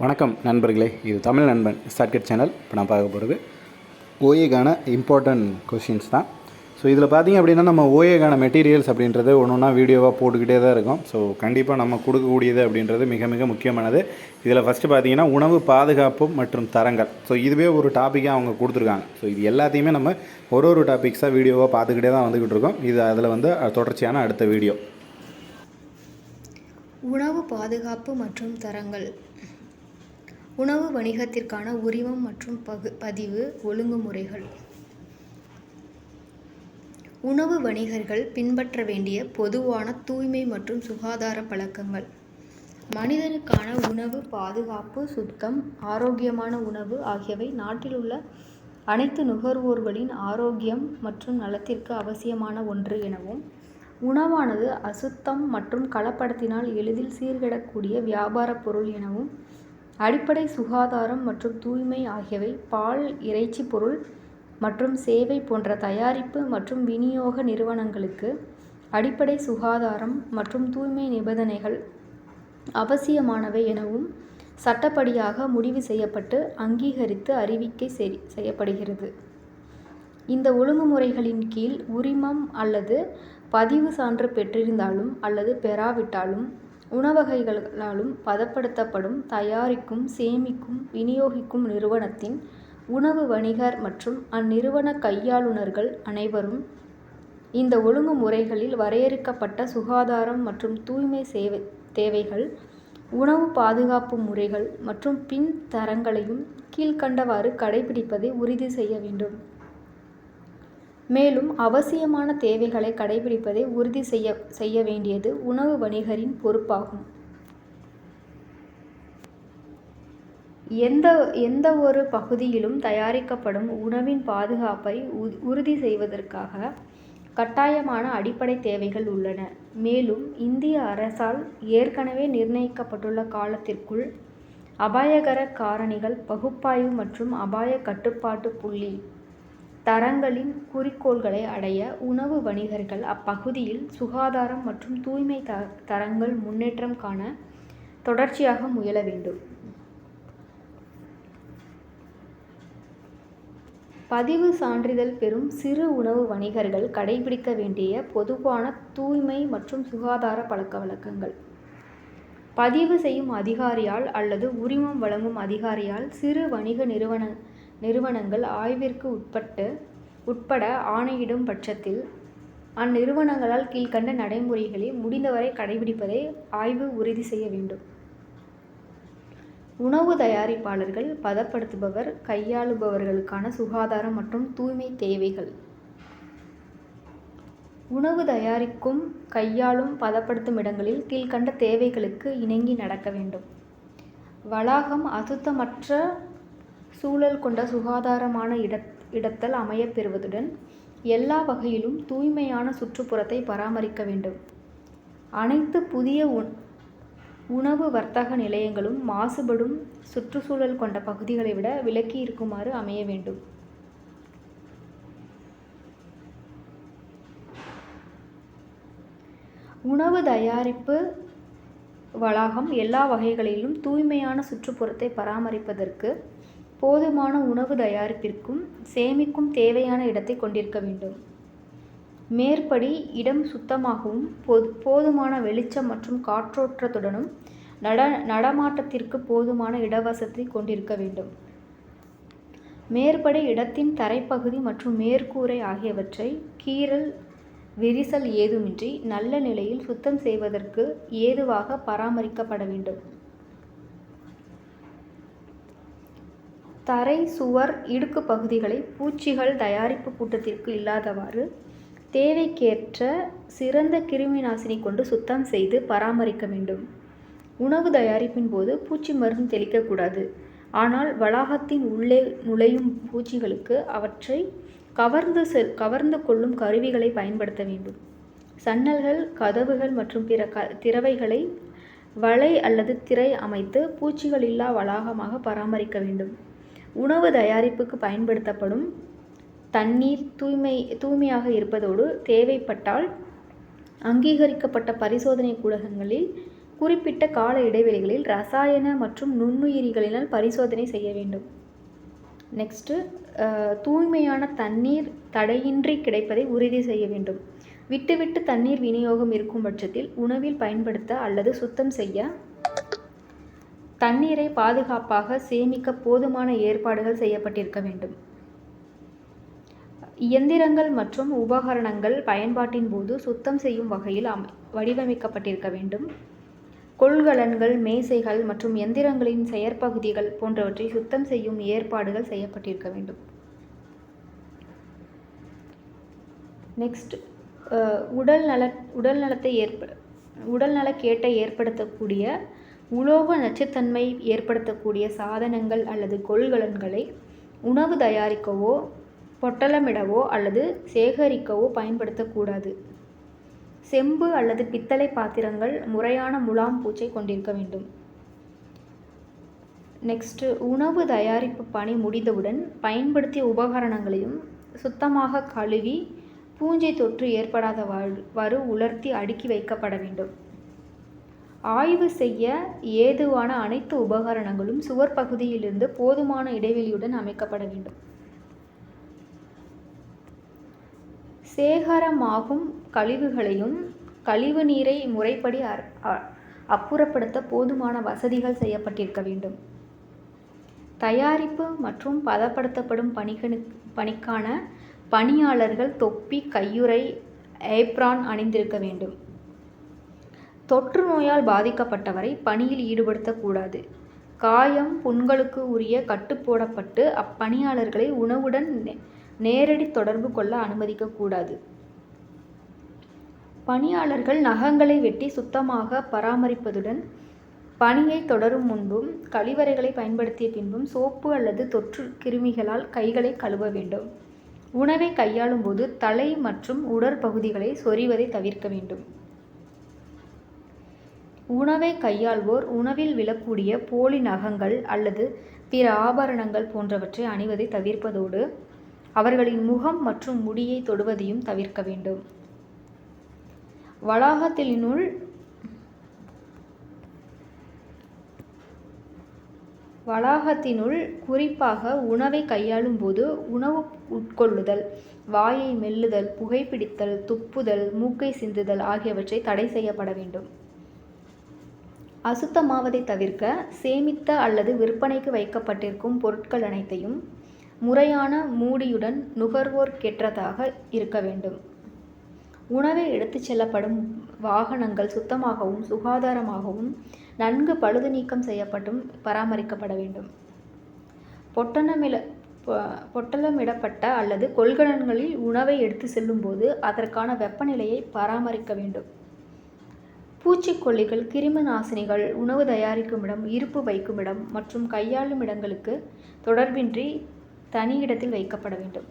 வணக்கம் நண்பர்களே இது தமிழ் நண்பன் ஸ்டார்ட்கட் சேனல் இப்போ நான் பார்க்க போகிறது ஓஏக்கான இம்பார்ட்டன்ட் கொஷின்ஸ் தான். ஸோ இதில் பார்த்தீங்க அப்படின்னா நம்ம ஓஏக்கான மெட்டீரியல்ஸ் அப்படின்றது ஒன்று ஒன்றா வீடியோவாக போட்டுக்கிட்டே தான் இருக்கும். ஸோ கண்டிப்பாக நம்ம கொடுக்கக்கூடியது அப்படின்றது மிக மிக முக்கியமானது. இதில் ஃபஸ்ட்டு பார்த்தீங்கன்னா உணவு பாதுகாப்பு மற்றும் தரங்கள். ஸோ இதுவே ஒரு டாப்பிக்காக அவங்க கொடுத்துருக்காங்க. ஸோ இது எல்லாத்தையுமே நம்ம ஒரு ஒரு டாபிக்ஸாக வீடியோவாக பார்த்துக்கிட்டே தான் வந்துக்கிட்டு இருக்கோம். இது அதில் வந்து தொடர்ச்சியான அடுத்த வீடியோ உணவு பாதுகாப்பு மற்றும் தரங்கள். உணவு வணிகத்திற்கான உரிமம் மற்றும் பகு பதிவு ஒழுங்குமுறைகள். உணவு வணிகர்கள் பின்பற்ற வேண்டிய பொதுவான தூய்மை மற்றும் சுகாதார பழக்கங்கள். மனிதனுக்கான உணவு பாதுகாப்பு சுத்தம் ஆரோக்கியமான உணவு ஆகியவை நாட்டில் உள்ள அனைத்து நுகர்வோர்களின் ஆரோக்கியம் மற்றும் நலத்திற்கு அவசியமான ஒன்று எனவும் உணவானது அசுத்தம் மற்றும் கலப்படத்தினால் எளிதில் சீர்கெடக்கூடிய வியாபாரப் பொருள் எனவும் அடிப்படை சுகாதாரம் மற்றும் தூய்மை ஆகியவை பால் இறைச்சி பொருள் மற்றும் சேவை போன்ற தயாரிப்பு மற்றும் விநியோக நிறுவனங்களுக்கு அடிப்படை சுகாதாரம் மற்றும் தூய்மை நிபந்தனைகள் அவசியமானவை எனவும் சட்டப்படியாக முடிவு செய்யப்பட்டு அங்கீகரித்து அறிவிக்கை செய்யப்படுகிறது. இந்த ஒழுங்குமுறைகளின் கீழ் உரிமம் அல்லது பதிவு சான்று பெற்றிருந்தாலும் அல்லது பெறாவிட்டாலும் உணவகைகளாலும் பதப்படுத்தப்படும் தயாரிக்கும் சேமிக்கும் விநியோகிக்கும் நிறுவனத்தின் உணவு வணிகர் மற்றும் அந்நிறுவன கையாளுநர்கள் அனைவரும் இந்த ஒழுங்குமுறைகளில் வரையறுக்கப்பட்ட சுகாதாரம் மற்றும் தூய்மை சேவை தேவைகள் உணவு பாதுகாப்பு முறைகள் மற்றும் பின் தரங்களையும் கீழ்க்கண்டவாறு கடைபிடிப்பதை உறுதி செய்ய வேண்டும். மேலும் அவசியமான தேவைகளை கடைபிடிப்பதை உறுதி செய்ய செய்ய வேண்டியது உணவு வணிகரின் பொறுப்பாகும். எந்த எந்த ஒரு பகுதியிலும் தயாரிக்கப்படும் உணவின் பாதுகாப்பை உறுதி செய்வதற்காக கட்டாயமான அடிப்படை தேவைகள் உள்ளன. மேலும் இந்திய அரசால் ஏற்கனவே நிர்ணயிக்கப்பட்டுள்ள காலத்திற்குள் அபாயகர காரணிகள் பகுப்பாய்வு மற்றும் அபாய கட்டுப்பாட்டு புள்ளி தரங்களின் குறிக்கோள்களை அடைய உணவு வணிகர்கள் அப்பகுதியில் சுகாதாரம் மற்றும் தூய்மை த தரங்கள் முன்னேற்றம் காண தொடர்ச்சியாக முயல வேண்டும். பதிவு சான்றிதழ் பெறும் சிறு உணவு வணிகர்கள் கடைபிடிக்க வேண்டிய பொதுவான தூய்மை மற்றும் சுகாதார பழக்கவழக்கங்கள் பதிவு செய்யும் அதிகாரியால் அல்லது உரிமம் வழங்கும் அதிகாரியால் சிறு வணிக நிறுவன நிறுவனங்கள் ஆய்விற்கு உட்பட்டு உட்பட ஆணையிடும் பட்சத்தில் அந்நிறுவனங்களால் கீழ்கண்ட நடைமுறைகளை முடிந்தவரை கடைபிடிப்பதை ஆய்வு உறுதி செய்ய வேண்டும். உணவு தயாரிப்பாளர்கள் பதப்படுத்துபவர் கையாளுபவர்களுக்கான சுகாதாரம் மற்றும் தூய்மை தேவைகள். உணவு தயாரிக்கும் கையாளும் பதப்படுத்தும் இடங்களில் கீழ்கண்ட தேவைகளுக்கு இணங்கி நடக்க வேண்டும். வளாகம் அசுத்தமற்ற சூழல் கொண்ட சுகாதாரமான இட இடத்தல் அமையப் பெறுவதுடன் எல்லா வகையிலும் தூய்மையான சுற்றுப்புறத்தை பராமரிக்க வேண்டும். அனைத்து புதிய உணவு வர்த்தக நிலையங்களும் மாசுபடும் சுற்றுச்சூழல் கொண்ட பகுதிகளை விட விலக்கி இருக்குமாறு அமைய வேண்டும். உணவு தயாரிப்பு வளாகம் எல்லா வகைகளிலும் தூய்மையான சுற்றுப்புறத்தை பராமரிப்பதற்கு போதுமான உணவு தயாரிப்பிற்கும் சேமிக்கும் தேவையான இடத்தை கொண்டிருக்க வேண்டும். மேற்படி இடம் சுத்தமாகவும் போது போதுமான வெளிச்சம் மற்றும் காற்றோட்டத்துடனும் நட நடமாட்டத்திற்கு போதுமான இடவசதி கொண்டிருக்க வேண்டும். மேற்படி இடத்தின் தரைப்பகுதி மற்றும் மேற்கூரை ஆகியவற்றை கீறல் விரிசல் ஏதுமின்றி நல்ல நிலையில் சுத்தம் செய்வதற்கு ஏதுவாக பராமரிக்கப்பட வேண்டும். தரை சுவர் இடுக்கு பகுதிகளை பூச்சிகள் தயாரிப்பு கூட்டத்திற்கு இல்லாதவாறு தேவைக்கேற்ற சிறந்த கிருமி நாசினி கொண்டு சுத்தம் செய்து பராமரிக்க வேண்டும். உணவு தயாரிப்பின் போது பூச்சி மருந்து தெளிக்கக்கூடாது ஆனால் வளாகத்தின் உள்ளே நுழையும் பூச்சிகளுக்கு அவற்றை கவர்ந்து செல் கவர்ந்து கொள்ளும் கருவிகளை பயன்படுத்த வேண்டும். சன்னல்கள் கதவுகள் மற்றும் பிற க திறவைகளை வலை அல்லது திரை அமைத்து பூச்சிகள் இல்லா வளாகமாக பராமரிக்க வேண்டும். உணவு தயாரிப்புக்கு பயன்படுத்தப்படும் தண்ணீர் தூய்மை தூய்மையாக இருப்பதோடு தேவைப்பட்டால் அங்கீகரிக்கப்பட்ட பரிசோதனை கூடங்களில் குறிப்பிட்ட கால இடைவெளிகளில் ரசாயன மற்றும் நுண்ணுயிரிகளினால் பரிசோதனை செய்ய வேண்டும். நெக்ஸ்ட்டு தூய்மையான தண்ணீர் தடையின்றி கிடைப்பதை உறுதி செய்ய வேண்டும். விட்டுவிட்டு தண்ணீர் விநியோகம் இருக்கும் பட்சத்தில் உணவில் பயன்படுத்த அல்லது சுத்தம் செய்ய தண்ணீரை பாதுகாப்பாக சேமிக்க போதுமான ஏற்பாடுகள் செய்யப்பட்டிருக்க வேண்டும். இயந்திரங்கள் மற்றும் உபகரணங்கள் பயன்பாட்டின் போது சுத்தம் செய்யும் வகையில் அமை வடிவமைக்கப்பட்டிருக்க வேண்டும். கொள்கலன்கள் மேசைகள் மற்றும் எந்திரங்களின் செயற்பகுதிகள் போன்றவற்றை சுத்தம் செய்யும் ஏற்பாடுகள் செய்யப்பட்டிருக்க வேண்டும். நெக்ஸ்ட் உடல் நல உடல் நலத்தை ஏற்ப உடல் நலக்கேட்டை ஏற்படுத்தக்கூடிய உலோக நச்சுத்தன்மை ஏற்படுத்தக்கூடிய சாதனங்கள் அல்லது கொள்கலன்களை உணவு தயாரிக்கவோ பொட்டலமிடவோ அல்லது சேகரிக்கவோ பயன்படுத்தக்கூடாது. செம்பு அல்லது பித்தளை பாத்திரங்கள் முறையான முலாம் பூச்சை கொண்டிருக்க வேண்டும். நெக்ஸ்ட்டு உணவு தயாரிப்பு பணி முடிந்தவுடன் பயன்படுத்திய உபகரணங்களையும் சுத்தமாக கழுவி பூஞ்சை தொற்று ஏற்படாதவாறு உலர்த்தி அடுக்கி வைக்கப்பட வேண்டும். ஆய்வு செய்ய ஏதுவான அனைத்து உபகரணங்களும் சுவர் பகுதியிலிருந்து போதுமான இடைவெளியுடன் அமைக்கப்பட வேண்டும். சேகரமாகும் கழிவுகளையும் கழிவு நீரை முறைப்படி அப்புறப்படுத்த போதுமான வசதிகள் செய்யப்பட்டிருக்க வேண்டும். தயாரிப்பு மற்றும் பதப்படுத்தப்படும் பணிகனு பணிக்கான பணியாளர்கள் தொப்பி கையுறை ஏப்ரான் அணிந்திருக்க வேண்டும். தொற்று நோயால் பாதிக்கப்பட்டவரை பணியில் ஈடுபடுத்தக்கூடாது. காயம் புண்களுக்கு உரிய கட்டு போடப்பட்டு அப்பணியாளர்களை உணவுடன் நேரடி தொடர்பு கொள்ள அனுமதிக்கக்கூடாது. பணியாளர்கள் நகங்களை வெட்டி சுத்தமாக பராமரிப்பதுடன் பணியை தொடரும் முன்பும் கழிவறைகளை பயன்படுத்திய பின்பும் சோப்பு அல்லது தொற்று கிருமிகளால் கைகளை கழுவ வேண்டும். உணவை கையாளும் போது தலை மற்றும் உடற்பகுதிகளை சொறிவதை தவிர்க்க வேண்டும். உணவை கையாள்வோர் உணவில் விழக்கூடிய போலி நகங்கள் அல்லது பிற ஆபரணங்கள் போன்றவற்றை அணிவதை தவிர்ப்பதோடு அவர்களின் முகம் மற்றும் முடியை தொடுவதையும் தவிர்க்க வேண்டும். வளாகத்தினுள் வளாகத்தினுள் குறிப்பாக உணவை கையாளும் போது உணவு உட்கொள்ளுதல் வாயை மெல்லுதல் புகைப்பிடித்தல் துப்புதல் மூக்கை சிந்துதல் ஆகியவற்றை தடை செய்யப்பட வேண்டும். அசுத்தமாவதை தவிர்க்க சேமித்த அல்லது விற்பனைக்கு வைக்கப்பட்டிருக்கும் பொருட்கள் அனைத்தையும் முறையான மூடியுடன் நுகர்வோர்க்கேற்றதாக இருக்க வேண்டும். உணவை எடுத்துச் செல்லப்படும் வாகனங்கள் சுத்தமாகவும் சுகாதாரமாகவும் நன்கு பழுது நீக்கம் செய்யப்பட்டும் பராமரிக்கப்பட வேண்டும். பொட்டணமில பொட்டலமிடப்பட்ட அல்லது கொள்கலன்களில் உணவை எடுத்து செல்லும்போது அதற்கான வெப்பநிலையை பராமரிக்க வேண்டும். பூச்சிக்கொல்லிகள் கிருமி நாசினிகள் உணவு தயாரிக்கும் இடம் இருப்பு வைக்கும் இடம் மற்றும் கையாளும் இடங்களுக்கு தொடர்பின்றி தனி இடத்தில் வைக்கப்பட வேண்டும்.